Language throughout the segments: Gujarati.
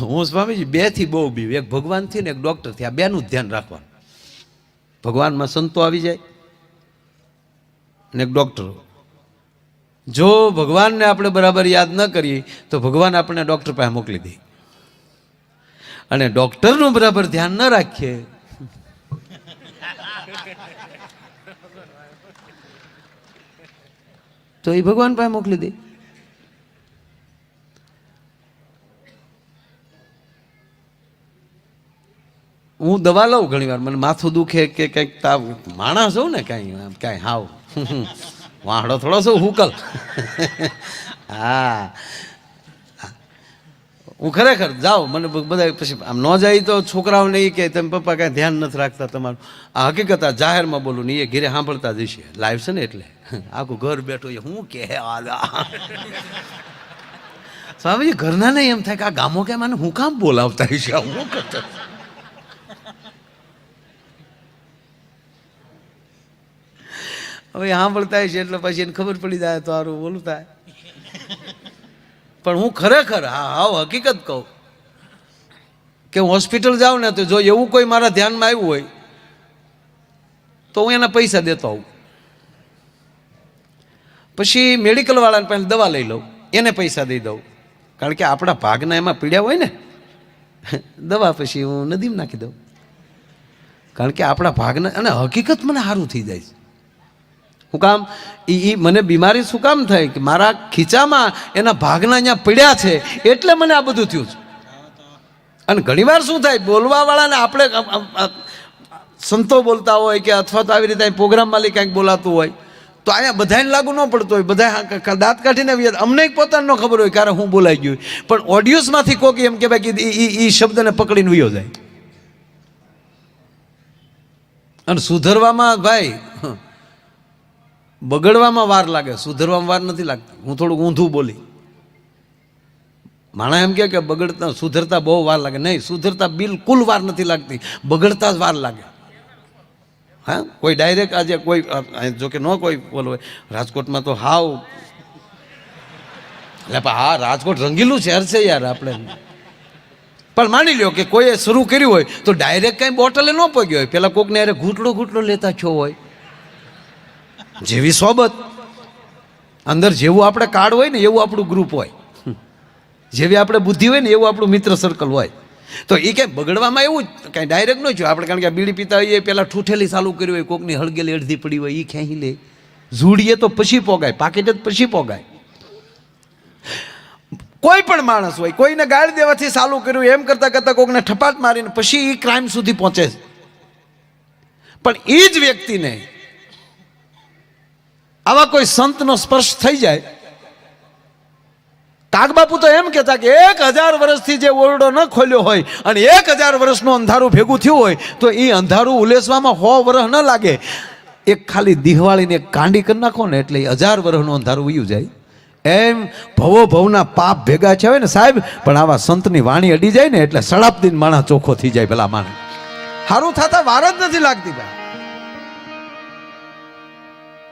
હું સ્વામીજી બેથી બહુ બીવ. એક ભગવાનથી ને એક ડૉક્ટરથી આ બેનું જ ધ્યાન રાખવાનું. ભગવાનમાં સંતો આવી જાય ને એક ડૉક્ટરો જો ભગવાનને આપણે બરાબર યાદ ન કરીએ, તો ભગવાન આપણને ડૉક્ટર પાસે મોકલી દે. અને ડૉક્ટરનું બરાબર ધ્યાન ન રાખીએ, તો એ ભગવાન પાસે મોકલી દે. હું દવા લઉં ઘણી વાર. મને માથું દુખે કે કંઈક તાવ માણસ હોઉં ને કાંઈ કાંઈ હાવ. વાહડો થોડો શું હુકલ. હા. હું ખરેખર જાઉં, મને બધા પછી આમ ન જાય તો છોકરાઓને એ કે, તમે પપ્પા કાંઈ ધ્યાન નથી રાખતા તમારું. આ હકીકત આ જાહેરમાં બોલું ને એ ઘેરે સાંભળતા જ હશે. લાઈવ છે ને એટલે. આખું ઘર બેઠો એ હું કે આ સ્વામીજી, ઘરના નહીં એમ થાય કે આ ગામો કે મને હું કામ બોલાવતા આ હું કરતા? હવે સાંભળતા છે એટલે પછી એને ખબર પડી જાય તો સારું બોલું થાય પણ હું ખરેખર, હા, હાવ હકીકત કહું કે હું હોસ્પિટલ જાઉં ને તો જો એવું કોઈ મારા ધ્યાનમાં આવ્યું હોય, તો હું એના પૈસા દેતો આવું પછી મેડિકલવાળાને પહેલાં દવા લઈ લઉં, એને પૈસા દઈ દઉં. કારણ કે આપણા ભાગના એમાં પીડ્યા હોય ને, દવા પછી હું નદીમાં નાખી દઉં. કારણ કે આપણા ભાગના, અને હકીકત મને સારું થઈ જાય છે. હું કામ? એ મને બીમારી શું કામ થઈ? કે મારા ખીચામાં એના ભાગના અહીંયા પડ્યા છે, એટલે મને આ બધું થયું છે. અને ઘણીવાર શું થાય, બોલવાવાળાને આપણે સંતો બોલતા હોય કે અથવા તો આવી રીતે પ્રોગ્રામમાં લઈ કાંઈક બોલાતું હોય, તો અહીંયા બધાને લાગુ ન પડતું હોય બધા દાંત કાઢીને અમને પોતાને ન ખબર હોય કારણ હું બોલાઈ ગયું પણ ઓડિયન્સમાંથી કોક એમ કે ભાઈ એ શબ્દને પકડીને વયો જાય. અને સુધરવામાં, ભાઈ બગડવામાં વાર લાગે, સુધરવામાં વાર નથી લાગતી. હું થોડુંક ઊંધું બોલી. માણા એમ કે બગડતા, સુધરતા બહુ વાર લાગે. નહીં, સુધરતા બિલકુલ વાર નથી લાગતી. બગડતા જ વાર લાગે. હા? કોઈ ડાયરેક્ટ આજે કોઈ જોકે ન કોઈ બોલો રાજકોટમાં તો હાવ. એટલે હા, રાજકોટ રંગીલું શહેર છે યાર આપણે. પણ માની લ્યો કે કોઈએ શરૂ કર્યું હોય તો ડાયરેક્ટ કાંઈ બોટલે ન પગ્યો હોય. પેલા કોકને અરે ઘૂંટડો ઘૂંટડો લેતા છો હોય. જેવી સોબત. અંદર જેવું આપણે કાર્ડ હોય ને એવું આપણું ગ્રુપ હોય. જેવી આપણે બુદ્ધિ હોય ને એવું આપણું મિત્ર સર્કલ હોય. તો એ કંઈ બગડવામાં એવું જ કાંઈ ડાયરેક્ટ ન થયું. આપણે કારણ કે બીડી પીતા હોઈએ પહેલાં ઠૂઠેલી ચાલુ કરી હોય, કોકની હળગેલી અડધી પડી હોય એ ખેંચી લે. ઝૂડીએ તો પછી પોગાય, પાકેટ જ પછી પોગાય. કોઈ પણ માણસ હોય, કોઈને ગાળ દેવાથી ચાલુ કર્યું એમ કરતાં કરતાં કોકને ઠપાટ મારીને પછી એ ક્રાઇમ સુધી પહોંચે પણ એ જ વ્યક્તિને આવા કોઈ સંતનો સ્પર્શ થઈ જાય? કાગબાપુ તો એમ કહેતા કે એક હજાર વર્ષથી જે ઓરડો ન ખોલ્યો હોય અને એક હજાર વર્ષનું અંધારું ભેગું થયું હોય, તો એ અંધારું ઉલેસવામાં હો વર્ષ ન લાગે. એક ખાલી દિહવાળીને કાંડી કરી નાખો ને એટલે હજાર વર્ષનું અંધારું ઉયું જાય. એમ ભવો ભવના પાપ ભેગા છે ને સાહેબ, પણ આવા સંતની વાણી અડી જાય ને એટલે સડાપદીન માણા ચોખ્ખો થઈ જાય પેલા માણસ. સારું થતા વાર જ નથી લાગતી ભાઈ.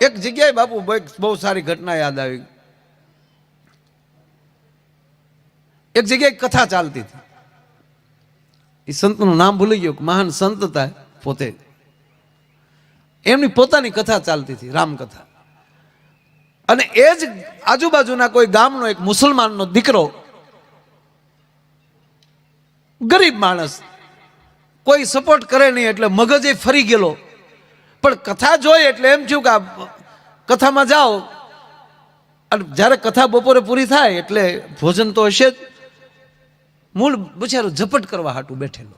એક જગ્યાએ બાપુ બહુ સારી ઘટના યાદ આવી. એક જગ્યાએ કથા ચાલતી હતી. એ સંતનું નામ ભૂલી ગયું મહાન સંત હતા પોતે. એમની પોતાની કથા ચાલતી હતી, રામકથા. અને એ જ આજુબાજુના કોઈ ગામનો એક મુસલમાનનો દીકરો, ગરીબ માણસ, કોઈ સપોર્ટ કરે નહીં એટલે મગજે ફરી ગયેલો. પણ કથા જોઈ એટલે એમ થયું કે કથામાં જાઓ. અને જ્યારે કથા બપોરે પૂરી થાય એટલે ભોજન તો હશે જ. મૂળ બિચારો ઝપટ કરવા હાટું બેઠેલો.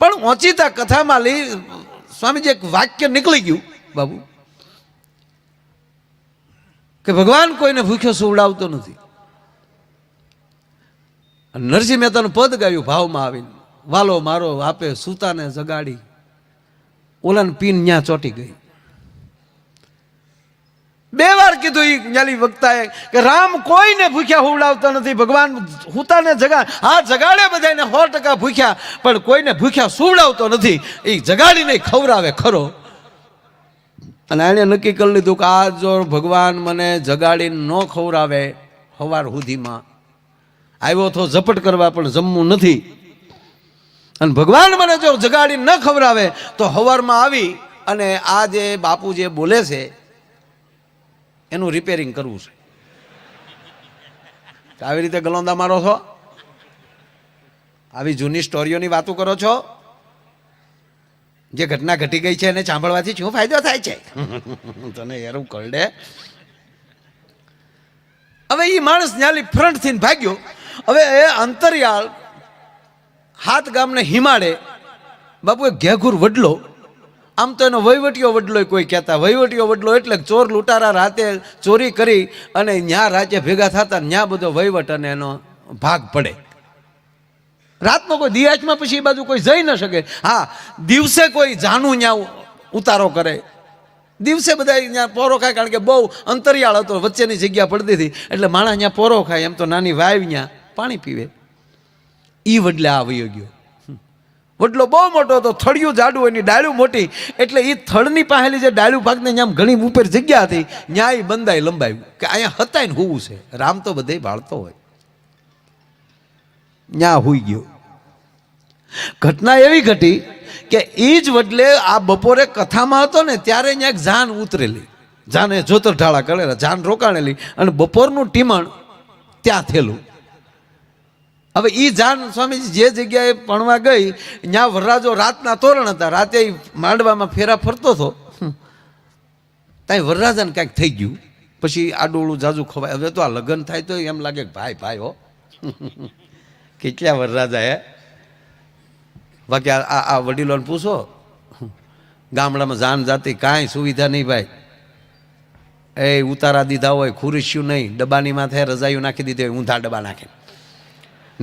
પણ ઓચિતા કથામાં લઈ સ્વામીજી એક વાક્ય નીકળી ગયું, બાબુ. કે ભગવાન કોઈને ભૂખ્યો સુવડાવતો નથી. નરસિંહ મહેતાનું પદ ગાયું ભાવમાં આવીને. વાલો મારો આપે સૂતાને જગાડી. ઓલાને પીન ન્યા ચોટી ગઈ. બે વાર કીધું એ ન્યાલી વક્તાએ કે રામ કોઈને ભૂખ્યા હુવડાવતા નથી, ભગવાન હુતાને જગા, હા, જગાડે બધાને સો ટકા ભૂખ્યા, પણ કોઈને ભૂખ્યા સુવડાવતો નથી એ જગાડીને ખવડાવે, ખરો. અને એણે નક્કી કરી લીધું કે આ જો ભગવાન મને જગાડીને ન ખવડાવે સવાર સુધીમાં આવ્યો તો ઝપટ કરવા પણ જમવું નથી. અને ભગવાન મને જો જગાડી ન ખવડાવે, તો હવારમાં આવી અને આ જે બાપુ જે બોલે છે, એનું રિપેરિંગ કરવું છે. આવી રીતે ગલોંદા મારો છો? આવી જૂની સ્ટોરીઓની વાતો કરો છો? જે ઘટના ઘટી ગઈ છે એને સાંભળવાથી શું ફાયદો થાય છે? તને યારું કરડે હવે એ માણસ ન્યાલી ફ્રન્ટથી ભાગ્યો. હવે એ અંતરિયાળ હાથ ગામને હિમાડે બાપુ એ ઘેઘુર વડલો. આમ તો એનો વહીવટીયો વડલો કોઈ કહેતા. વહીવટીયો વડલો એટલે ચોર લૂંટારા રાતે ચોરી કરી અને ન્યા રાજ્ય ભેગા થતા ન્યા બધો વહીવટ અને એનો ભાગ પડે. રાતનો કોઈ દિયાચમાં પછી એ બાજુ કોઈ જઈ ન શકે. હા, દિવસે કોઈ જાનું ન્યા ઉતારો કરે. દિવસે બધા ત્યાં પોરો ખાય કારણ કે બહુ અંતરિયાળ હતો. વચ્ચેની જગ્યા પડતી હતી. એટલે માણસ ત્યાં પોરો ખાય. એમ તો નાની વાવ ત્યાં પાણી પીવે. ઈ વડલે આ વયો ગયો. વડલો બહુ મોટો હતો, થળિયું જાડું, એની ડાળું મોટી. એટલે એ થળની પાસેલી જે ડાળું ભાગને ત્યાં ઘણી ઉપર જગ્યા હતી ત્યાં એ બંધાઈ લંબાયું. કે અહીંયા હતા ને હોવું છે. રામ તો બધે ભાળતો હોય. ત્યાં હોઈ ગયો. ઘટના એવી ઘટી કે એ જ વડલે આ બપોરે કથામાં હતો ને, ત્યારે એક જાન ઉતરેલી. જાને જોતર ઢાળા કરેલા, જાન રોકાણેલી. અને બપોરનું ટીમણ ત્યાં થયેલું. હવે એ જાન સ્વામીજી જે જગ્યાએ ભણવા ગઈ ત્યાં વરરાજો રાતના તોરણ હતા. રાતે માંડવામાં ફેરા ફરતો હતો. ત્યાં વરરાજાને કાંઈક થઈ ગયું. પછી આડોળું જાજુ ખવાય. હવે તો આ લગ્ન થાય તો એમ લાગે કે ભાઈ ભાઈ હો. કેટલા વરરાજા હે. બાકી આ, આ- વડીલોને પૂછો. ગામડામાં જાન જાતી કાંઈ સુવિધા નહીં ભાઈ. એ ઉતારા દીધા હોય ખુરશ્યું નહીં. ડબ્બાની માથે રજાયું નાખી દીધી હોય, ઊંધા ડબ્બા નાખે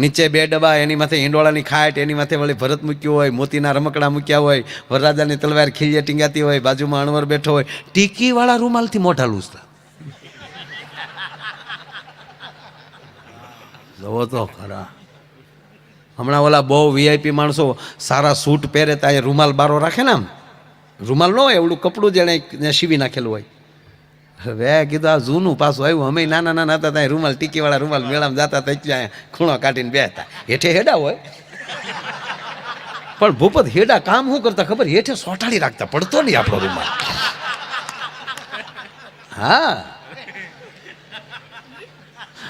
નીચે બે ડબ્બા, એની માથે હિંડોળાની ખાટ, એની માથે વળી ભરત મૂક્યું હોય, મોતીના રમકડા મૂક્યા હોય, વરરાજાની તલવાર ખીલીએ ટીંગાતી હોય, બાજુમાં અણવર બેઠો હોય. ટીકીવાળા રૂમાલથી મોઢા લૂસતા જોવો તો ખરા. હમણાં ઓલા બહુ વીઆઈપી માણસો સારા સૂટ પહેરે ત્યાં રૂમાલ બારો રાખે ને આમ. રૂમાલ ન હોય, એવડું કપડું જેણે સીવી નાખેલું હોય. હવે કીધું, આ જૂનું પાછું આવ્યું. અમે નાના નાના હતા ત્યાં રૂમાલ, ટીકીવાળા રૂમાલ મેળામાં જતા ત્યાં ખૂણો કાઢીને બેહતા. હેઠે હેડા હોય. પણ ભૂપત હેડા કામ શું કરતા ખબર? હેઠે સોટાડી રાખતા. પડતો નહીં આપણો રૂમાલ. હા.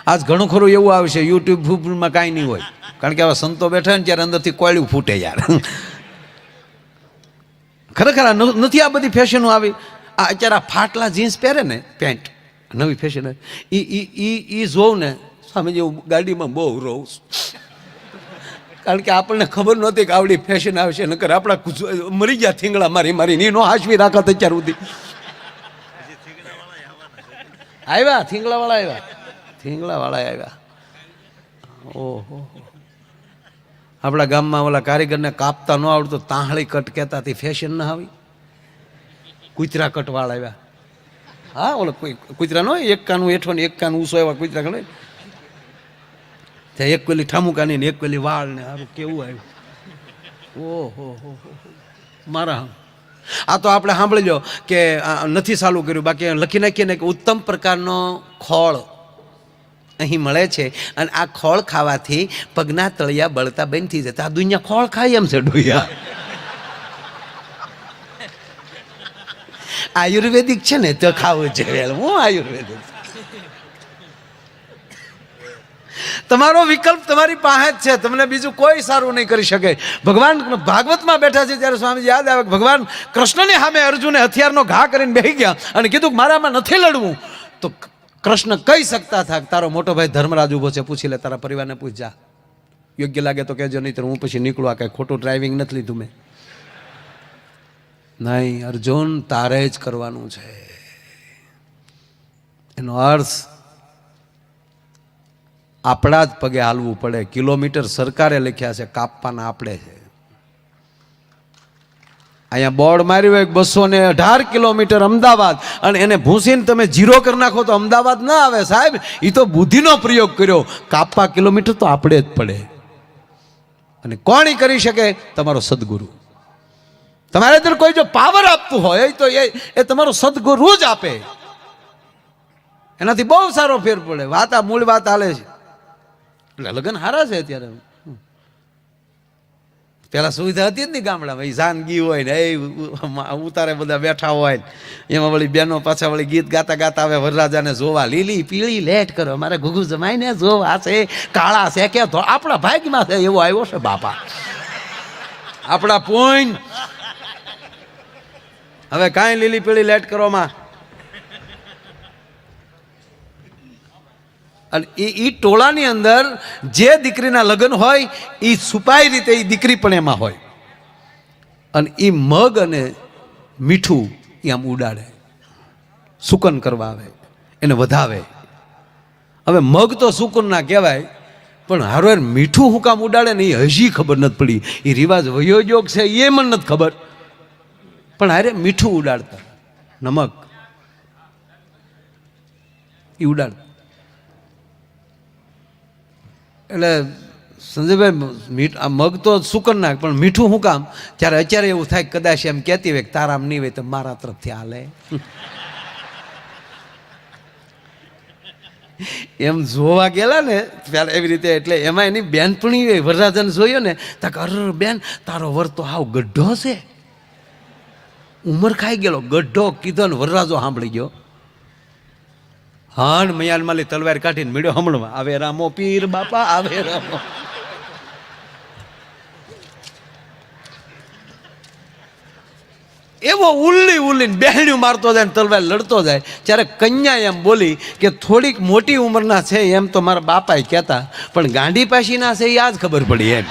આજ ઘણું ખરું એવું આવે છે યુટ્યુબ ફૂબમાં કાંઈ નહીં હોય. કારણ કે આવા સંતો બેઠા ને ત્યારે અંદરથી કોયડું ફૂટે યાર. ખરેખર નથી આ બધી ફેશનો આવી? આ અત્યારે ફાટલા જીન્સ પહેરે ને પેન્ટ, નવી ફેશન એ, ઈ ઈ જોઉં ને, સ્વામીજી જેવું ગાડીમાં બહુ રહું છું. કારણ કે આપણને ખબર નહોતી કે આવડી ફેશન આવશે નકર આપણા મરી ગયા થીંગડા મારી મારી, ની નો હાચવી રાખત અત્યાર સુધી. આવ્યા, થીંગડાવાળા આવ્યા થીંગડાવાળા આવ્યા. ઓહો. આપણા ગામમાં ઓલા કારીગરને કાપતા ન આવડતું, તાંહળી કટ કહેતા ફેશન ના આવી. કૂતરા કટવાળ આવ્યા. હા, ઓલો કૂતરા નો એક કાનું હેઠો ને એક કાનું ઊંસો એવા કૂતરા ગણે ત્યાં એક કોલી ઠામુકાની ને એક કોલી વાળ ને સારું કેવું આવ્યું. ઓહો, હો. મારા આ તો આપણે સાંભળી લો કે નથી સાલું કર્યું, બાકી લખી નાખીએ ને કે ઉત્તમ પ્રકારનો ખોળ અહીં મળે છે અને આ ખોળ ખાવાથી પગના તળિયા બળતા બંધ થઈ જતા આ દુનિયા ખોળ ખાય એમ છે ડોયા આયુર્વેદિક છે ને, તો ખાવું છે હું આયુર્વેદિક. તમારો વિકલ્પ તમારી પાસે જ છે. તમને બીજું કોઈ સારું નહીં કરી શકે. ભગવાન ભાગવતમાં બેઠા છે ત્યારે સ્વામી યાદ આવે ભગવાન કૃષ્ણની સામે અર્જુને હથિયારનો ઘા કરીને બેસી ગયા અને કીધું મારામાં નથી લડવું. તો કૃષ્ણ કહી શકતા હતા તારો મોટો ભાઈ ધર્મરાજ ઊભો છે, પૂછી લે, તારા પરિવારને પૂછ જા. યોગ્ય લાગે તો કહેજો નહીં તો હું પછી નીકળું. આ કાંઈ ખોટું ડ્રાઇવિંગ નથી લીધું મેં. નહીં, અર્જુન તારે જ કરવાનું છે. એનો અર્થ, આપણા જ પગે હાલવું પડે. કિલોમીટર સરકારે લખ્યા છે, કાપવાના આપણે છે. અહીંયા બોર્ડ માર્યું હોય બસો ને અઢાર કિલોમીટર અમદાવાદ. અને એને ભૂસીને તમે જીરો કરી નાખો તો અમદાવાદ ના આવે સાહેબ. એ તો બુદ્ધિનો પ્રયોગ કર્યો. કાપવા કિલોમીટર તો આપણે જ પડે. અને કોણ કરી શકે? તમારો સદગુરુ. તમારે અંદર કોઈ જો પાવર આપતું હોય, તો એ એ તમારો સદગુરુ જ આપે. એનાથી બહુ સારો ફેર પડે. વાત આ મૂળ વાત હાલે છે. એટલે લગ્ન સારા છે અત્યારે. પેલા સુવિધા હતી જ નહીં ગામડામાં. જાનગી હોય ને ઉતારે બધા બેઠા હોય એમાં વળી બેનો પાછા વળી ગીત ગાતા ગાતા આવે, વરરાજાને જોવા, લીલી પીળી લેટ કરો. મારે ઘુઘુ જમાઈને જોવા છે, કાળા છે, કે આપણા ભાગમાં છે, એવો આવ્યો છે બાપા. આપણા પોઈન્ટ હવે કાંઈ લીલી પીળી લેટ કરવામાં. અને એ એ ટોળાની અંદર જે દીકરીના લગ્ન હોય એ છુપાઈ રીતે એ દીકરી પણ એમાં હોય. અને એ મગ અને મીઠું એ આમ ઉડાડે. સુકન કરવા આવે, એને વધાવે. હવે મગ તો સુકન કહેવાય, પણ હારો મીઠું હું કામ ઉડાડે ને એ હજી ખબર નથી પડી. એ રિવાજ વયોજોગ છે એ મને નથી ખબર. પણ હારે મીઠું ઉડાડતા. નમક. એ ઉડાડતા. એટલે સંજયભાઈ, મીઠ, આ મગ તો સુકન નાખ? પણ મીઠું શું કામ? ત્યારે અત્યારે એવું થાય કદાચ એમ કહેતી હોય કે તારામ નહીં હોય તો મારા તરફથી હાલે. એમ જોવા ગયેલા ને, ત્યારે એવી રીતે એટલે એમાં એની બેનપણી વરરાજન જોયો ને, તો અર બેન, તારો વર તો હાવ ગઢો છે. ઉંમર ખાઈ ગયેલો. ગઢો કીધો ને વરરાજો સાંભળી ગયો. હાણ મયાન માલી તલવાર કાઢીને મળ્યો હમણાં આવે રામો પીર, બાપા, આવે રામો. એવો ઉલ્લી ઉલ્લીને બહેણ્યું મારતો જાય તલવાર લડતો જાય. ત્યારે કન્યા એમ બોલી કે થોડીક મોટી ઉંમરના છે એમ તો મારા બાપાએ કહેતા, પણ ગાંડી પાસીના છે એ આ જ ખબર પડી એમ.